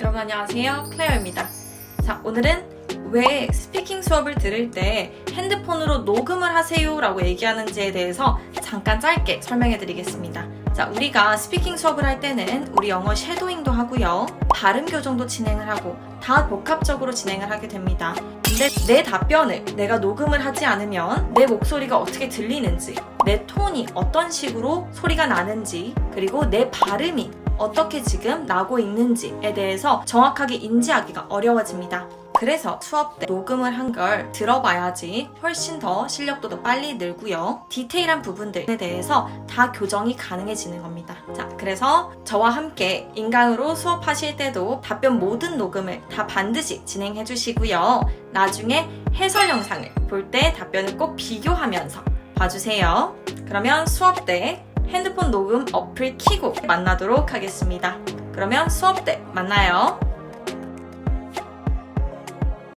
여러분 안녕하세요. 클레어입니다. 자, 오늘은 왜 스피킹 수업을 들을 때 핸드폰으로 녹음을 하세요 라고 얘기하는지에 대해서 잠깐 짧게 설명해 드리겠습니다. 자, 우리가 스피킹 수업을 할 때는 우리 영어 쉐도잉도 하고요. 발음 교정도 진행을 하고 다 복합적으로 진행을 하게 됩니다. 근데 내 답변을 내가 녹음을 하지 않으면 내 목소리가 어떻게 들리는지, 내 톤이 어떤 식으로 소리가 나는지, 그리고 내 발음이 어떻게 지금 나고 있는지에 대해서 정확하게 인지하기가 어려워집니다. 그래서 수업 때 녹음을 한 걸 들어봐야지 훨씬 더 실력도 더 빨리 늘고요. 디테일한 부분들에 대해서 다 교정이 가능해지는 겁니다. 자, 그래서 저와 함께 인강으로 수업하실 때도 답변 모든 녹음을 다 반드시 진행해 주시고요. 나중에 해설 영상을 볼 때 답변을 꼭 비교하면서 봐주세요. 그러면 수업 때 핸드폰 녹음 어플 키고 만나도록 하겠습니다. 그러면 수업 때 만나요.